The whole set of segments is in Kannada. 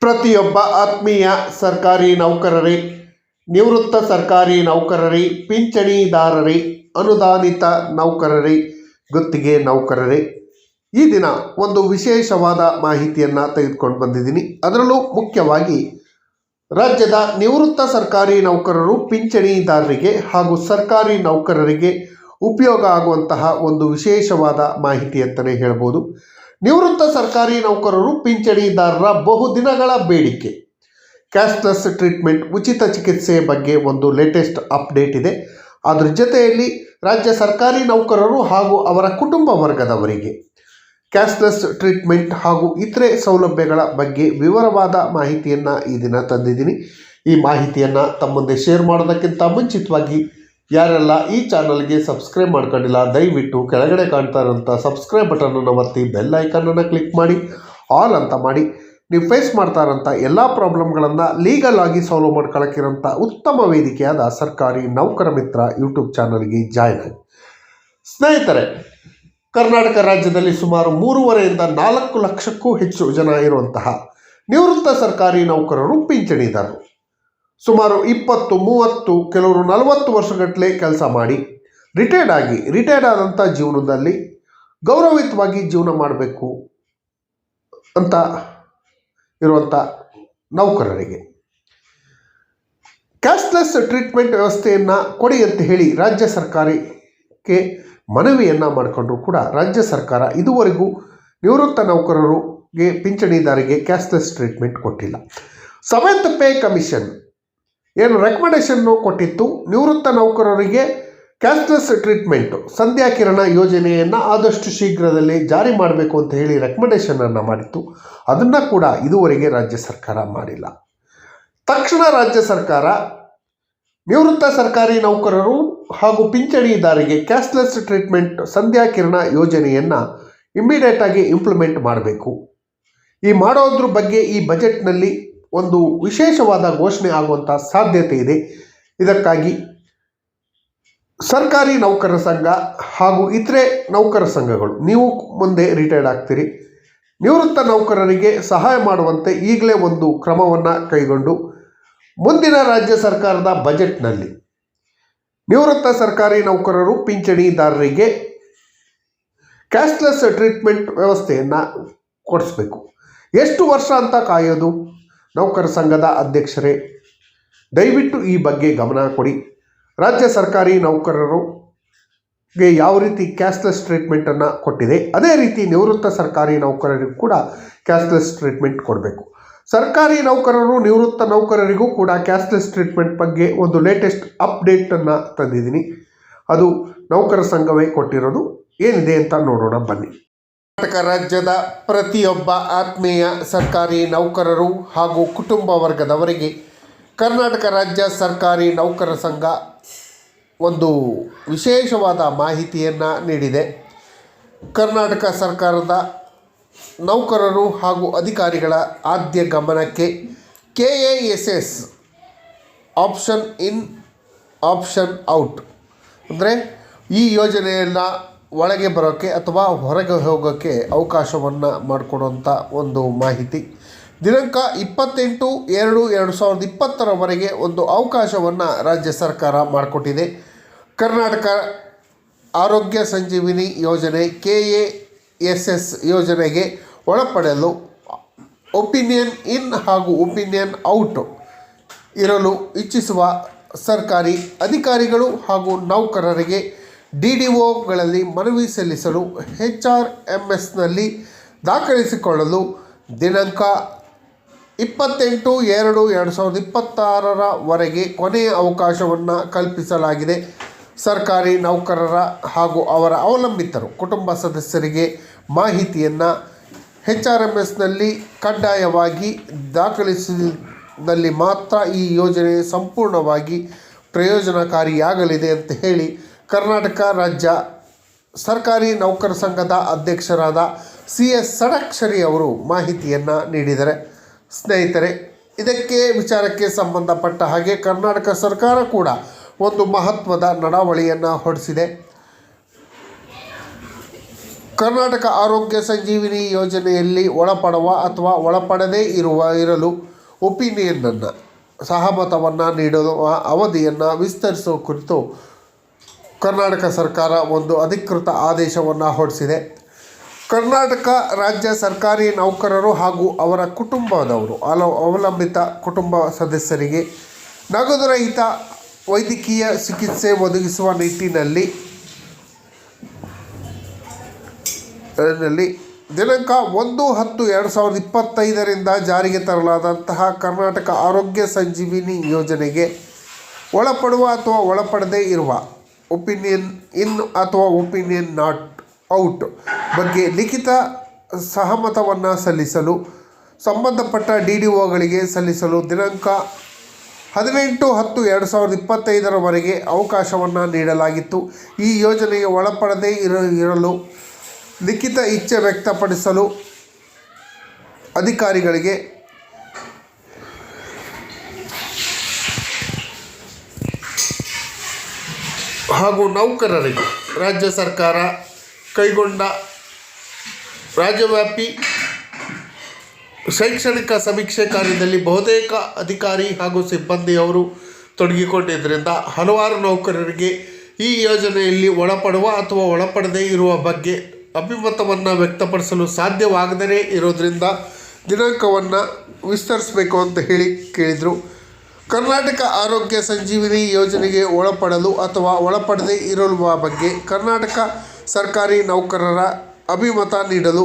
ಪ್ರತಿಯೊಬ್ಬ ಆತ್ಮೀಯ ಸರ್ಕಾರಿ ನೌಕರರೇ, ನಿವೃತ್ತ ಸರ್ಕಾರಿ ನೌಕರರೇ, ಪಿಂಚಣಿದಾರರೇ, ಅನುದಾನಿತ ನೌಕರರೇ, ಗುತ್ತಿಗೆ ನೌಕರರೇ. ಈ ದಿನ ಒಂದು ವಿಶೇಷವಾದ ಮಾಹಿತಿಯನ್ನು ತೆಗೆದುಕೊಂಡು ಬಂದಿದ್ದೀನಿ. ಅದರಲ್ಲೂ ಮುಖ್ಯವಾಗಿ ರಾಜ್ಯದ ನಿವೃತ್ತ ಸರ್ಕಾರಿ ನೌಕರರು, ಪಿಂಚಣಿದಾರರಿಗೆ ಹಾಗೂ ಸರ್ಕಾರಿ ನೌಕರರಿಗೆ ಉಪಯೋಗ ಆಗುವಂತಹ ಒಂದು ವಿಶೇಷವಾದ ಮಾಹಿತಿ ಅಂತಲೇ ಹೇಳ್ಬೋದು. ನಿವೃತ್ತ ಸರ್ಕಾರಿ ನೌಕರರು ಪಿಂಚಣಿದಾರರ ಬಹುದಿನಗಳ ಬೇಡಿಕೆ. ಕ್ಯಾಶ್ಲೆಸ್ ಟ್ರೀಟ್ಮೆಂಟ್ ಉಚಿತ ಚಿಕಿತ್ಸೆ ಬಗ್ಗೆ ಒಂದು ಲೇಟೆಸ್ಟ್ ಅಪ್ಡೇಟ್ ಇದೆ. ಅದರ ಜೊತೆಯಲ್ಲಿ ರಾಜ್ಯ ಸರ್ಕಾರಿ ನೌಕರರು ಹಾಗೂ ಅವರ ಕುಟುಂಬ ವರ್ಗದವರಿಗೆ ಕ್ಯಾಶ್ಲೆಸ್ ಟ್ರೀಟ್ಮೆಂಟ್ ಹಾಗೂ ಇತರೆ ಸೌಲಭ್ಯಗಳ ಬಗ್ಗೆ ವಿವರವಾದ ಮಾಹಿತಿಯನ್ನು ಈ ದಿನ ತಂದಿದ್ದೀನಿ. ಈ ಮಾಹಿತಿಯನ್ನು ತಮ್ಮ ಮುಂದೆ ಶೇರ್ ಮಾಡೋದಕ್ಕಿಂತ ಮುಂಚಿತವಾಗಿ ಯಾರೆಲ್ಲ ಈ ಚಾನಲ್ಗೆ ಸಬ್ಸ್ಕ್ರೈಬ್ ಮಾಡ್ಕೊಂಡಿಲ್ಲ, ದಯವಿಟ್ಟು ಕೆಳಗಡೆ ಕಾಣ್ತಾ ಇರೋಂಥ ಸಬ್ಸ್ಕ್ರೈಬ್ ಬಟನನ್ನು ಒತ್ತಿ ಬೆಲ್ ಐಕನನ್ನು ಕ್ಲಿಕ್ ಮಾಡಿ, ಆಲ್ ಅಂತ ಮಾಡಿ. ನೀವು ಫೇಸ್ ಮಾಡ್ತಾ ಇರೋಂಥ ಎಲ್ಲ ಪ್ರಾಬ್ಲಮ್ಗಳನ್ನು ಲೀಗಲ್ ಆಗಿ ಸಾಲ್ವ್ ಮಾಡ್ಕೊಳ್ಳೋಕ್ಕಿರೋಂಥ ಉತ್ತಮ ವೇದಿಕೆಯಾದ ಸರ್ಕಾರಿ ನೌಕರ ಮಿತ್ರ ಯೂಟ್ಯೂಬ್ ಚಾನಲ್ಗೆ ಜಾಯ್ನ್ ಆಗಿ. ಸ್ನೇಹಿತರೆ, ಕರ್ನಾಟಕ ರಾಜ್ಯದಲ್ಲಿ ಸುಮಾರು ಮೂರುವರೆಯಿಂದ ನಾಲ್ಕು ಲಕ್ಷಕ್ಕೂ ಹೆಚ್ಚು ಜನ ಇರುವಂತಹ ನಿವೃತ್ತ ಸರ್ಕಾರಿ ನೌಕರರು ಪಿಂಚಣಿದಾರರು. ಸುಮಾರು ಇಪ್ಪತ್ತು, ಮೂವತ್ತು, ಕೆಲವರು ನಲವತ್ತು ವರ್ಷಗಟ್ಟಲೆ ಕೆಲಸ ಮಾಡಿ ರಿಟೈರ್ಡ್ ಆಗಿ ರಿಟೈರ್ಡ್ ಆದಂಥ ಜೀವನದಲ್ಲಿ ಗೌರವಯುತವಾಗಿ ಜೀವನ ಮಾಡಬೇಕು ಅಂತ ಇರುವಂಥ ನೌಕರರಿಗೆ. ಕ್ಯಾಶ್ಲೆಸ್ ಟ್ರೀಟ್ಮೆಂಟ್ ವ್ಯವಸ್ಥೆಯನ್ನು ಕೊಡಿ ಅಂತ ಹೇಳಿ ರಾಜ್ಯ ಸರ್ಕಾರಕ್ಕೆ ಮನವಿಯನ್ನು ಮಾಡಿಕೊಂಡ್ರು ಕೂಡ ರಾಜ್ಯ ಸರ್ಕಾರ ಇದುವರೆಗೂ ನಿವೃತ್ತ ನೌಕರರಿಗೆ ಪಿಂಚಣಿದಾರಿಗೆ ಕ್ಯಾಶ್ಲೆಸ್ ಟ್ರೀಟ್ಮೆಂಟ್ ಕೊಟ್ಟಿಲ್ಲ. ಸೆವೆಂತ್ ಪೇ ಕಮಿಷನ್ ಏನು ರೆಕಮೆಂಡೇಷನ್ನು ಕೊಟ್ಟಿತ್ತು? ನಿವೃತ್ತ ನೌಕರರಿಗೆ ಕ್ಯಾಶ್ಲೆಸ್ ಟ್ರೀಟ್ಮೆಂಟು ಸಂಧ್ಯಾ ಕಿರಣ ಯೋಜನೆಯನ್ನು ಆದಷ್ಟು ಶೀಘ್ರದಲ್ಲಿ ಜಾರಿ ಮಾಡಬೇಕು ಅಂತ ಹೇಳಿ ರೆಕಮೆಂಡೇಷನನ್ನು ಮಾಡಿತ್ತು. ಅದನ್ನು ಕೂಡ ಇದುವರೆಗೆ ರಾಜ್ಯ ಸರ್ಕಾರ ಮಾಡಿಲ್ಲ. ತಕ್ಷಣ ರಾಜ್ಯ ಸರ್ಕಾರ ನಿವೃತ್ತ ಸರ್ಕಾರಿ ನೌಕರರು ಹಾಗೂ ಪಿಂಚಣಿದಾರರಿಗೆ ಕ್ಯಾಶ್ಲೆಸ್ ಟ್ರೀಟ್ಮೆಂಟ್ ಸಂಧ್ಯಾ ಕಿರಣ ಯೋಜನೆಯನ್ನು ಇಮ್ಮಿಡಿಯೇಟಾಗಿ ಇಂಪ್ಲಿಮೆಂಟ್ ಮಾಡಬೇಕು. ಈ ಮಾಡೋದ್ರ ಬಗ್ಗೆ ಈ ಬಜೆಟ್ನಲ್ಲಿ ಒಂದು ವಿಶೇಷವಾದ ಘೋಷಣೆ ಆಗುವಂಥ ಸಾಧ್ಯತೆ ಇದೆ. ಇದಕ್ಕಾಗಿ ಸರ್ಕಾರಿ ನೌಕರರ ಸಂಘ ಹಾಗೂ ಇತರೆ ನೌಕರ ಸಂಘಗಳು, ನೀವು ಮುಂದೆ ರಿಟೈರ್ಡ್ ಆಗ್ತೀರಿ. ನಿವೃತ್ತ ನೌಕರರಿಗೆ ಸಹಾಯ ಮಾಡುವಂತೆ ಈಗಲೇ ಒಂದು ಕ್ರಮವನ್ನು ಕೈಗೊಂಡು ಮುಂದಿನ ರಾಜ್ಯ ಸರ್ಕಾರದ ಬಜೆಟ್ನಲ್ಲಿ ನಿವೃತ್ತ ಸರ್ಕಾರಿ ನೌಕರರು, ಪಿಂಚಣಿದಾರರಿಗೆ ಕ್ಯಾಶ್ಲೆಸ್ ಟ್ರೀಟ್ಮೆಂಟ್ ವ್ಯವಸ್ಥೆಯನ್ನು ಕೊಡಿಸ್ಬೇಕು. ಎಷ್ಟು ವರ್ಷ ಅಂತ ಕಾಯೋದು? ನೌಕರ ಸಂಘದ ಅಧ್ಯಕ್ಷರೇ, ದಯವಿಟ್ಟು ಈ ಬಗ್ಗೆ ಗಮನ ಕೊಡಿ. ರಾಜ್ಯ ಸರ್ಕಾರಿ ನೌಕರರಿಗೆ ಯಾವ ರೀತಿ ಕ್ಯಾಶ್ಲೆಸ್ ಟ್ರೀಟ್ಮೆಂಟನ್ನು ಕೊಟ್ಟಿದೆ, ಅದೇ ರೀತಿ ನಿವೃತ್ತ ಸರ್ಕಾರಿ ನೌಕರರಿಗೂ ಕೂಡ ಕ್ಯಾಶ್ಲೆಸ್ ಟ್ರೀಟ್ಮೆಂಟ್ ಕೊಡಬೇಕು. ಸರ್ಕಾರಿ ನೌಕರರು, ನಿವೃತ್ತ ನೌಕರರಿಗೂ ಕೂಡ ಕ್ಯಾಶ್ಲೆಸ್ ಟ್ರೀಟ್ಮೆಂಟ್ ಬಗ್ಗೆ ಒಂದು ಲೇಟೆಸ್ಟ್ ಅಪ್ಡೇಟನ್ನು ತಂದಿದ್ದೀನಿ. ಅದು ನೌಕರ ಸಂಘವೇ ಕೊಟ್ಟಿರೋದು, ಏನಿದೆ ಅಂತ ನೋಡೋಣ ಬನ್ನಿ. ಕರ್ನಾಟಕ ರಾಜ್ಯದ ಪ್ರತಿಯೊಬ್ಬ ಆತ್ಮೀಯ ಸರ್ಕಾರಿ ನೌಕರರು ಹಾಗೂ ಕುಟುಂಬ ವರ್ಗದವರಿಗೆ ಕರ್ನಾಟಕ ರಾಜ್ಯ ಸರ್ಕಾರಿ ನೌಕರ ಸಂಘ ಒಂದು ವಿಶೇಷವಾದ ಮಾಹಿತಿಯನ್ನು ನೀಡಿದೆ. ಕರ್ನಾಟಕ ಸರ್ಕಾರದ ನೌಕರರು ಹಾಗೂ ಅಧಿಕಾರಿಗಳ ಆದ್ಯ ಗಮನಕ್ಕೆ K A S S option in, option out. ಅಂದರೆ ಈ ಯೋಜನೆಯನ್ನು ಒಳಗೆ ಬರೋಕ್ಕೆ ಅಥವಾ ಹೊರಗೆ ಹೋಗೋಕ್ಕೆ ಅವಕಾಶವನ್ನು ಮಾಡಿಕೊಡುವಂಥ ಒಂದು ಮಾಹಿತಿ. ದಿನಾಂಕ ಇಪ್ಪತ್ತೆಂಟು ಎರಡು ಎರಡು ಸಾವಿರದ ಇಪ್ಪತ್ತರವರೆಗೆ ಒಂದು ಅವಕಾಶವನ್ನು ರಾಜ್ಯ ಸರ್ಕಾರ ಮಾಡಿಕೊಟ್ಟಿದೆ. ಕರ್ನಾಟಕ ಆರೋಗ್ಯ ಸಂಜೀವಿನಿ ಯೋಜನೆ ಕೆ ಎ ಎಸ್ ಎಸ್ ಯೋಜನೆಗೆ ಒಳಪಡಲು ಒಪಿನಿಯನ್ ಇನ್ ಹಾಗೂ ಒಪಿನಿಯನ್ ಔಟ್ ಇರಲು ಇಚ್ಛಿಸುವ ಸರ್ಕಾರಿ ಅಧಿಕಾರಿಗಳು ಹಾಗೂ ನೌಕರರಿಗೆ ಡಿ ಡಿ ಒಗಳಲ್ಲಿ ಮನವಿ ಸಲ್ಲಿಸಲು ಎಚ್ ಆರ್ ಎಂ ಎಸ್ನಲ್ಲಿ ದಾಖಲಿಸಿಕೊಳ್ಳಲು ದಿನಾಂಕ ಇಪ್ಪತ್ತೆಂಟು ಎರಡು ಎರಡು ಸಾವಿರದ ಇಪ್ಪತ್ತಾರರವರೆಗೆ ಕೊನೆಯ ಅವಕಾಶವನ್ನು ಕಲ್ಪಿಸಲಾಗಿದೆ. ಸರ್ಕಾರಿ ನೌಕರರ ಹಾಗೂ ಅವರ ಅವಲಂಬಿತರು, ಕುಟುಂಬ ಸದಸ್ಯರಿಗೆ ಮಾಹಿತಿಯನ್ನು ಎಚ್ ಆರ್ ಎಂ ಎಸ್ನಲ್ಲಿ ಕಡ್ಡಾಯವಾಗಿ ದಾಖಲಿಸಿದಲ್ಲಿ ಮಾತ್ರ ಈ ಯೋಜನೆ ಸಂಪೂರ್ಣವಾಗಿ ಪ್ರಯೋಜನಕಾರಿಯಾಗಲಿದೆ ಅಂತ ಹೇಳಿ ಕರ್ನಾಟಕ ರಾಜ್ಯ ಸರ್ಕಾರಿ ನೌಕರ ಸಂಘದ ಅಧ್ಯಕ್ಷರಾದ ಸಿ ಎಸ್ ಸಡಕ್ಷರಿ ಅವರು ಮಾಹಿತಿಯನ್ನು ನೀಡಿದ್ದಾರೆ ಸ್ನೇಹಿತರೆ, ಇದಕ್ಕೆ ವಿಚಾರಕ್ಕೆ ಸಂಬಂಧಪಟ್ಟ ಹಾಗೆ ಕರ್ನಾಟಕ ಸರ್ಕಾರ ಕೂಡ ಒಂದು ಮಹತ್ವದ ನಡಾವಳಿಯನ್ನು ಹೊರಡಿಸಿದೆ ಕರ್ನಾಟಕ ಆರೋಗ್ಯ ಸಂಜೀವಿನಿ ಯೋಜನೆಯಲ್ಲಿ ಒಳಪಡುವ ಅಥವಾ ಒಳಪಡದೇ ಇರುವ ಇರಲು ಒಪಿನಿಯನ್ನನ್ನು ಸಹಮತವನ್ನು ನೀಡುವ ಅವಧಿಯನ್ನು ವಿಸ್ತರಿಸುವ ಕುರಿತು ಕರ್ನಾಟಕ ಸರ್ಕಾರ ಒಂದು ಅಧಿಕೃತ ಆದೇಶವನ್ನು ಹೊರಡಿಸಿದೆ. ಕರ್ನಾಟಕ ರಾಜ್ಯ ಸರ್ಕಾರಿ ನೌಕರರು ಹಾಗೂ ಅವರ ಕುಟುಂಬದವರು ಅಲ, ಅವಲಂಬಿತ ಕುಟುಂಬ ಸದಸ್ಯರಿಗೆ ನಗದುರಹಿತ ವೈದ್ಯಕೀಯ ಚಿಕಿತ್ಸೆ ಒದಗಿಸುವ ನಿಟ್ಟಿನಲ್ಲಿ, ನಲ್ಲಿ ದಿನಾಂಕ ಒಂದು ಹತ್ತು ಎರಡು ಸಾವಿರದ ಇಪ್ಪತ್ತೈದರಿಂದ ಜಾರಿಗೆ ತರಲಾದಂತಹ ಕರ್ನಾಟಕ ಆರೋಗ್ಯ ಸಂಜೀವಿನಿ ಯೋಜನೆಗೆ ಒಳಪಡುವ ಅಥವಾ ಒಳಪಡದೇ ಇರುವ ಒಪಿನಿಯನ್ ಇನ್ ಅಥವಾ ಒಪಿನಿಯನ್ ನಾಟ್ ಔಟ್ ಬಗ್ಗೆ ಲಿಖಿತ ಸಹಮತವನ್ನು ಸಲ್ಲಿಸಲು ಸಂಬಂಧಪಟ್ಟ ಡಿ ಡಿ ಒಗಳಿಗೆ ಸಲ್ಲಿಸಲು ದಿನಾಂಕ ಹದಿನೆಂಟು ಹತ್ತು ಎರಡು ಸಾವಿರದ ಇಪ್ಪತ್ತೈದರವರೆಗೆ ಅವಕಾಶವನ್ನು ನೀಡಲಾಗಿತ್ತು. ಈ ಯೋಜನೆಗೆ ಒಳಪಡದೇ ಇರ ಇರಲು ಲಿಖಿತ ಇಚ್ಛೆ ವ್ಯಕ್ತಪಡಿಸಲು ಅಧಿಕಾರಿಗಳಿಗೆ ಹಾಗೂ ನೌಕರರಿಗೆ ರಾಜ್ಯ ಸರ್ಕಾರ ಕೈಗೊಂಡ ರಾಜ್ಯವ್ಯಾಪಿ ಶೈಕ್ಷಣಿಕ ಸಮೀಕ್ಷೆ ಕಾರ್ಯದಲ್ಲಿ ಬಹುತೇಕ ಅಧಿಕಾರಿ ಹಾಗೂ ಸಿಬ್ಬಂದಿಯವರು ತೊಡಗಿಕೊಂಡಿದ್ದರಿಂದ ಹಲವಾರು ನೌಕರರಿಗೆ ಈ ಯೋಜನೆಯಲ್ಲಿ ಒಳಪಡುವ ಅಥವಾ ಒಳಪಡದೇ ಇರುವ ಬಗ್ಗೆ ಅಭಿಮತವನ್ನು ವ್ಯಕ್ತಪಡಿಸಲು ಸಾಧ್ಯವಾಗದೇ ಇರೋದರಿಂದ ದಿನಾಂಕವನ್ನು ವಿಸ್ತರಿಸಬೇಕು ಅಂತ ಹೇಳಿ ಕೇಳಿದರು. ಕರ್ನಾಟಕ ಆರೋಗ್ಯ ಸಂಜೀವಿನಿ ಯೋಜನೆಗೆ ಒಳಪಡಲು ಅಥವಾ ಒಳಪಡದೇ ಇರುವ ಬಗ್ಗೆ ಕರ್ನಾಟಕ ಸರ್ಕಾರಿ ನೌಕರರ ಅಭಿಮತ ನೀಡಲು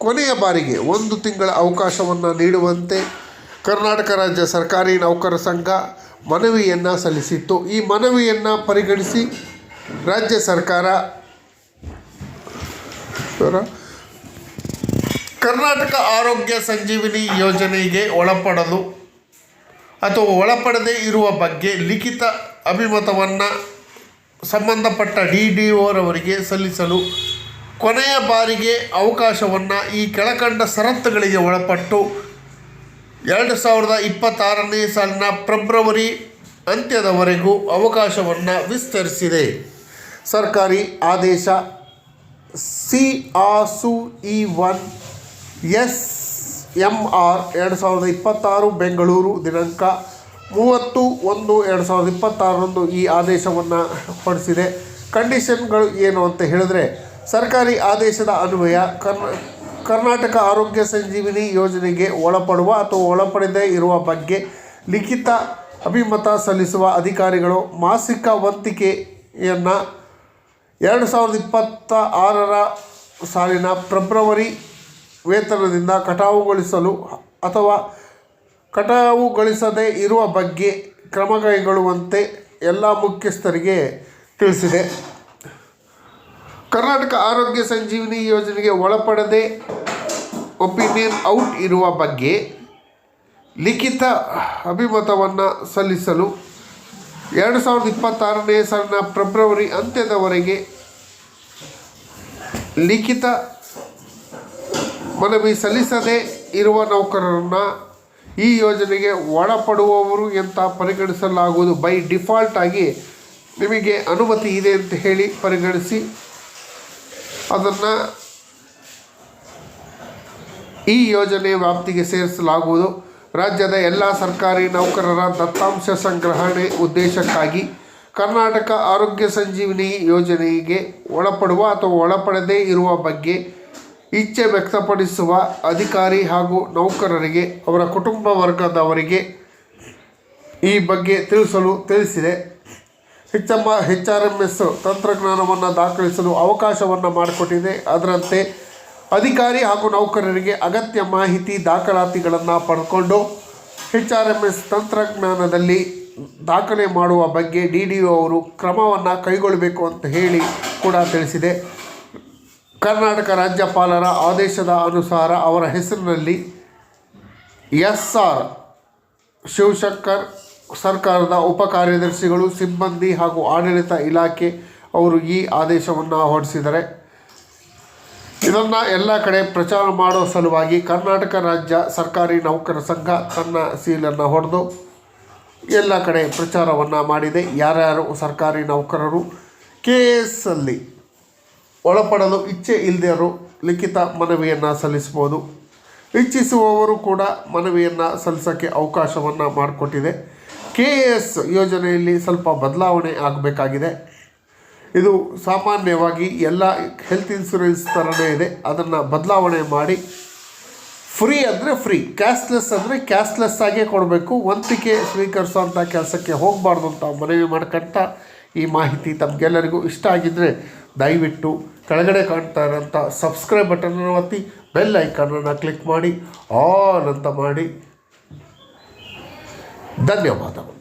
ಕೊನೆಯ ಬಾರಿಗೆ ಒಂದು ತಿಂಗಳ ಅವಕಾಶವನ್ನು ನೀಡುವಂತೆ ಕರ್ನಾಟಕ ರಾಜ್ಯ ಸರ್ಕಾರಿ ನೌಕರ ಸಂಘ ಮನವಿಯನ್ನು ಸಲ್ಲಿಸಿತ್ತು. ಈ ಮನವಿಯನ್ನು ಪರಿಗಣಿಸಿ ರಾಜ್ಯ ಸರ್ಕಾರ ಕರ್ನಾಟಕ ಆರೋಗ್ಯ ಸಂಜೀವಿನಿ ಯೋಜನೆಗೆ ಒಳಪಡಲು ಅಥವಾ ಒಳಪಡದೇ ಇರುವ ಬಗ್ಗೆ ಲಿಖಿತ ಅಭಿಮತವನ್ನು ಸಂಬಂಧಪಟ್ಟ ಡಿ ಡಿ ಓರವರಿಗೆ ಸಲ್ಲಿಸಲು ಕೊನೆಯ ಬಾರಿಗೆ ಅವಕಾಶವನ್ನು ಈ ಕೆಳಕಂಡ ಷರತ್ತುಗಳಿಗೆ ಒಳಪಟ್ಟು ಎರಡು ಸಾವಿರದ ಇಪ್ಪತ್ತಾರನೇ ಸಾಲಿನ ಫೆಬ್ರವರಿ ಅಂತ್ಯದವರೆಗೂ ಅವಕಾಶವನ್ನು ವಿಸ್ತರಿಸಿದೆ. ಸರ್ಕಾರಿ ಆದೇಶ C ಆಸು E one S M R ಎರಡು ಸಾವಿರದ ಇಪ್ಪತ್ತಾರು ಬೆಂಗಳೂರು ದಿನಾಂಕ ಮೂವತ್ತು ಒಂದು ಎರಡು ಸಾವಿರದ ಇಪ್ಪತ್ತಾರರಂದು ಈ ಆದೇಶವನ್ನು ಹೊರಡಿಸಿದೆ. ಕಂಡೀಷನ್ಗಳು ಏನು ಅಂತ ಹೇಳಿದ್ರೆ, ಸರ್ಕಾರಿ ಆದೇಶದ ಅನ್ವಯ ಕರ್ನ ಕರ್ನಾಟಕ ಆರೋಗ್ಯ ಸಂಜೀವಿನಿ ಯೋಜನೆಗೆ ಒಳಪಡುವ ಅಥವಾ ಒಳಪಡದೇ ಇರುವ ಬಗ್ಗೆ ಲಿಖಿತ ಅಭಿಮತ ಸಲ್ಲಿಸುವ ಅಧಿಕಾರಿಗಳು ಮಾಸಿಕ ವಂತಿಕೆಯನ್ನು ಎರಡು ಸಾವಿರದ ಇಪ್ಪತ್ತ ಆರರ ಸಾಲಿನ ಫೆಬ್ರವರಿ ವೇತನದಿಂದ ಕಟಾವುಗೊಳಿಸಲು ಅಥವಾ ಕಟಾವುಗೊಳಿಸದೇ ಇರುವ ಬಗ್ಗೆ ಕ್ರಮ ಕೈಗೊಳ್ಳುವಂತೆ ಎಲ್ಲ ಮುಖ್ಯಸ್ಥರಿಗೆ ತಿಳಿಸಿದೆ. ಕರ್ನಾಟಕ ಆರೋಗ್ಯ ಸಂಜೀವಿನಿ ಯೋಜನೆಗೆ ಒಳಪಡದೆ ಒಪಿನಿಯನ್ ಔಟ್ ಇರುವ ಬಗ್ಗೆ ಲಿಖಿತ ಅಭಿಮತವನ್ನು ಸಲ್ಲಿಸಲು ಎರಡು ಸಾವಿರದ ಇಪ್ಪತ್ತಾರನೇ ಸಾಲಿನ ಫೆಬ್ರವರಿ ಅಂತ್ಯದವರೆಗೆ ಲಿಖಿತ ಮನವಿ ಸಲ್ಲಿಸದೇ ಇರುವ ನೌಕರರನ್ನು ಈ ಯೋಜನೆಗೆ ಒಳಪಡುವವರು ಅಂತ ಪರಿಗಣಿಸಲಾಗುವುದು? ಬೈ ಡಿಫಾಲ್ಟ್ ಆಗಿ ನಿಮಗೆ ಅನುಮತಿ ಇದೆ ಅಂತ ಹೇಳಿ ಪರಿಗಣಿಸಿ. ಅದನ್ನು ಈ ಯೋಜನೆ ವ್ಯಾಪ್ತಿಗೆ ಸೇರಿಸಲಾಗುವುದು. ರಾಜ್ಯದ ಎಲ್ಲ ಸರ್ಕಾರಿ ನೌಕರರ ದತ್ತಾಂಶ ಸಂಗ್ರಹಣೆ ಉದ್ದೇಶಕ್ಕಾಗಿ ಕರ್ನಾಟಕ ಆರೋಗ್ಯ ಸಂಜೀವಿನಿ ಯೋಜನೆಗೆ ಒಳಪಡುವ ಅಥವಾ ಒಳಪಡದೇ ಇರುವ ಬಗ್ಗೆ ಇಚ್ಛೆ ವ್ಯಕ್ತಪಡಿಸುವ ಅಧಿಕಾರಿ ಹಾಗೂ ನೌಕರರಿಗೆ, ಅವರ ಕುಟುಂಬ ವರ್ಗದವರಿಗೆ ಈ ಬಗ್ಗೆ ತಿಳಿಸಲು ತಿಳಿಸಿದೆ. H H R M S ತಂತ್ರಜ್ಞಾನವನ್ನು ದಾಖಲಿಸಲು ಅವಕಾಶವನ್ನು ಮಾಡಿಕೊಟ್ಟಿದೆ. ಅದರಂತೆ ಅಧಿಕಾರಿ ಹಾಗೂ ನೌಕರರಿಗೆ ಅಗತ್ಯ ಮಾಹಿತಿ ದಾಖಲಾತಿಗಳನ್ನು ಪಡ್ಕೊಂಡು ಹೆಚ್ ಆರ್ ಎಂ ಎಸ್ ತಂತ್ರಜ್ಞಾನದಲ್ಲಿ ದಾಖಲೆ ಮಾಡುವ ಬಗ್ಗೆ ಡಿ ಡಿ ಒ ಅವರು ಕ್ರಮವನ್ನು ಕೈಗೊಳ್ಳಬೇಕು ಅಂತ ಹೇಳಿ ಕೂಡ ತಿಳಿಸಿದೆ. ಕರ್ನಾಟಕ ರಾಜ್ಯಪಾಲರ ಆದೇಶದ ಅನುಸಾರ ಅವರ ಹೆಸರಿನಲ್ಲಿ ಎಸ್ ಆರ್ ಶಿವಶಂಕರ್ ಸರ್ಕಾರದ ಉಪ ಕಾರ್ಯದರ್ಶಿಗಳು, ಸಿಬ್ಬಂದಿ ಹಾಗೂ ಆಡಳಿತ ಇಲಾಖೆ ಅವರು ಈ ಆದೇಶವನ್ನು ಹೊರಡಿಸಿದರೆ ಇದನ್ನು ಎಲ್ಲ ಕಡೆ ಪ್ರಚಾರ ಮಾಡೋ ಸಲುವಾಗಿ ಕರ್ನಾಟಕ ರಾಜ್ಯ ಸರ್ಕಾರಿ ನೌಕರ ಸಂಘ ತನ್ನ ಸೀಲನ್ನು ಹೊಡೆದು ಎಲ್ಲ ಕಡೆ ಪ್ರಚಾರವನ್ನು ಮಾಡಿದೆ. ಯಾರ್ಯಾರು ಸರ್ಕಾರಿ ನೌಕರರು? ಕೆ ಎಸ್ ಅಲ್ಲಿ ಒಳಪಡಲು ಇಚ್ಛೆ ಇಲ್ಲದವರು ಲಿಖಿತ ಮನವಿಯನ್ನು ಸಲ್ಲಿಸ್ಬೋದು ಇಚ್ಛಿಸುವವರು ಕೂಡ ಮನವಿಯನ್ನು ಸಲ್ಲಿಸೋಕ್ಕೆ ಅವಕಾಶವನ್ನು ಮಾಡಿಕೊಟ್ಟಿದೆ. ಕೆ ಎಸ್ ಯೋಜನೆಯಲ್ಲಿ ಸ್ವಲ್ಪ ಬದಲಾವಣೆ ಆಗಬೇಕಾಗಿದೆ. ಇದು ಸಾಮಾನ್ಯವಾಗಿ ಎಲ್ಲ ಹೆಲ್ತ್ ಇನ್ಸೂರೆನ್ಸ್ ಥರನೇ ಇದೆ. ಅದನ್ನು ಬದಲಾವಣೆ ಮಾಡಿ ಫ್ರೀ ಅಂದರೆ ಫ್ರೀ ಕ್ಯಾಶ್ಲೆಸ್ ಅಂದರೆ ಕ್ಯಾಶ್ಲೆಸ್ ಆಗೇ ಕೊಡಬೇಕು. ವಂತಿಕೆ ಸ್ವೀಕರಿಸುವಂಥ ಕೆಲಸಕ್ಕೆ ಹೋಗಬಾರ್ದು ಅಂತ ಮನವಿ ಮಾಡ್ಕೊಂತ ಈ ಮಾಹಿತಿ ತಮಗೆಲ್ಲರಿಗೂ ಇಷ್ಟ ಆಗಿದ್ದರೆ ದಯವಿಟ್ಟು ಕೆಳಗಡೆ ಕಾಣ್ತಾ ಇರೋಂಥ ಸಬ್ಸ್ಕ್ರೈಬ್ ಬಟನನ್ನು ಒತ್ತಿ ಬೆಲ್ ಐಕಾನನ್ನು ಕ್ಲಿಕ್ ಮಾಡಿ ಆನ್ ಅಂತ ಮಾಡಿ. ಧನ್ಯವಾದಗಳು.